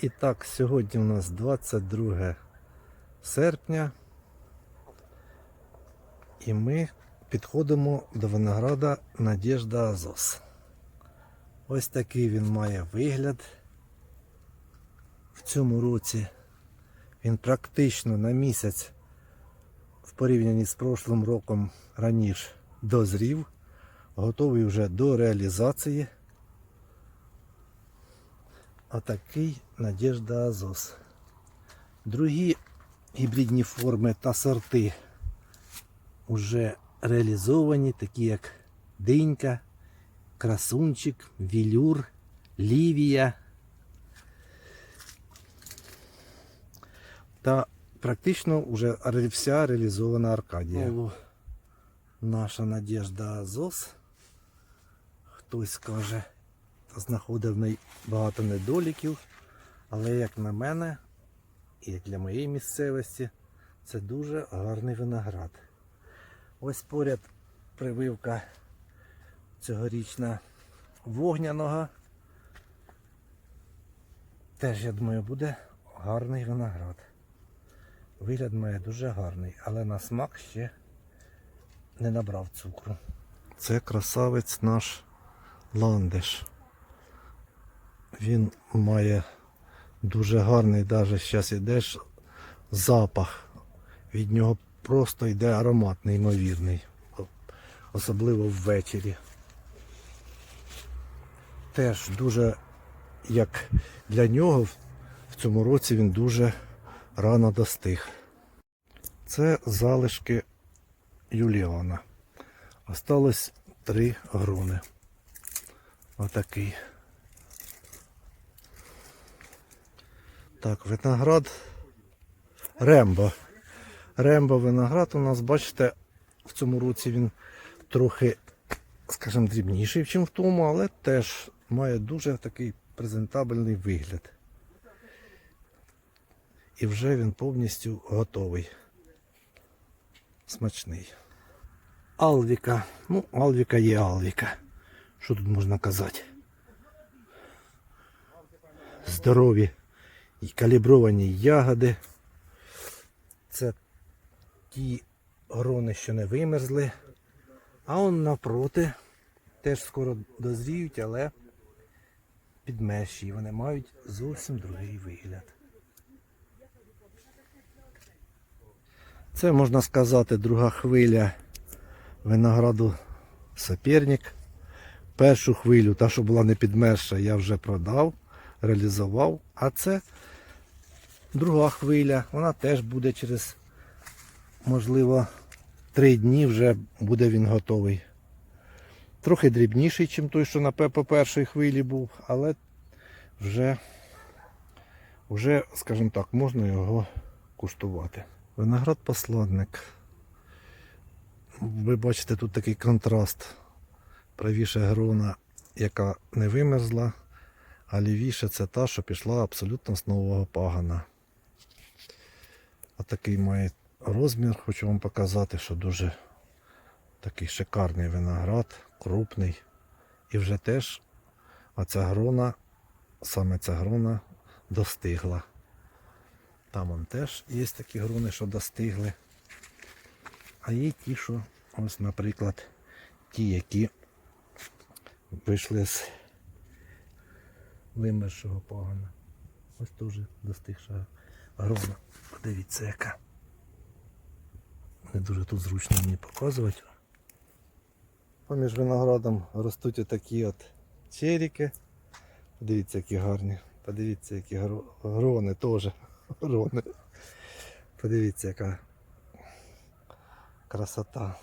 І так, сьогодні у нас 22 серпня. І ми підходимо до винограда Надежда Азос. Ось такий він має вигляд. В цьому році він практично на місяць в порівнянні з прошлим роком раніше дозрів, готовий вже до реалізації. Отакий Надежда Азос. Другі гібридні форми та сорти вже реалізовані, такі як Динька, Красунчик, Вілюр, Лівія. Та практично вже вся реалізована Аркадія. Наша Надежда Азос. Хтось каже, знаходив багато недоліків, але як на мене, і як для моєї місцевості, це дуже гарний виноград. Ось поряд прививка цьогорічна вогняного. Теж, я думаю, буде гарний виноград. Вигляд має дуже гарний, але на смак ще не набрав цукру. Це красавець наш ландиш. Він має дуже гарний, навіть зараз ідеш запах. Від нього просто йде аромат неймовірний. Особливо ввечері. Теж дуже, як для нього, в- цьому році він дуже рано достиг. Це залишки Юліана. Осталось три грони. Отакий. Так, виноград Рембо. Рембо виноград у нас, бачите, в цьому році він трохи, скажімо, дрібніший, ніж в тому, але теж має дуже такий презентабельний вигляд. І вже він повністю готовий. Смачний. Алвіка. Ну, Алвіка є Алвіка. Що тут можна казати? Здорові і калібровані ягоди. Це ті грони, що не вимерзли. А он навпроти теж скоро дозріють, але підмеші. Вони мають зовсім другий вигляд. Це можна сказати друга хвиля винограду соперник. Першу хвилю, та, що була не підмерша, я вже продав, реалізував. А це друга хвиля, вона теж буде через, можливо, три дні вже буде він готовий. Трохи дрібніший, ніж той, що на по першій хвилі був, але вже, вже, скажімо так, можна його куштувати. Виноград посланник. Ви бачите тут такий контраст. Правіше грона, яка не вимерзла, а лівіше це та, що пішла абсолютно з нового пагана. Отакий має розмір, хочу вам показати, що дуже такий шикарний виноград, крупний. І вже теж оця грона, саме ця грона достигла. Там он теж є такі грони, що достигли. А є ті, що, ось, наприклад, ті, які вийшли з вимершого погана. Ось теж достигша грона. Подивіться, яка. Не дуже тут зручно мені показувати. Поміж виноградом ростуть отакі от черіки. Подивіться, які гарні. Подивіться, які грони теж. Грони. Подивіться, яка красота.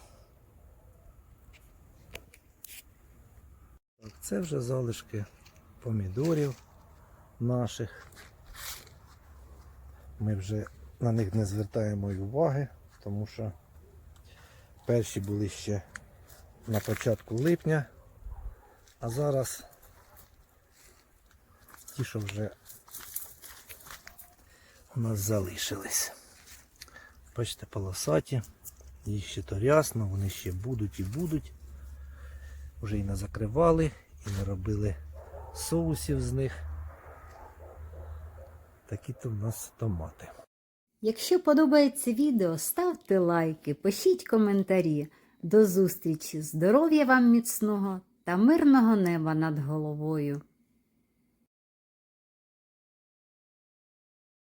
Це вже залишки помідорів наших. Ми вже на них не звертаємо й уваги, тому що перші були ще на початку липня, а зараз ті, що вже у нас залишились. Бачите, полосаті, їх ще то рясно, вони ще будуть і будуть. Вже і не закривали, і не робили соусів з них. Такі то в нас томати. Якщо подобається відео, ставте лайки, пишіть коментарі. До зустрічі! Здоров'я вам міцного та мирного неба над головою!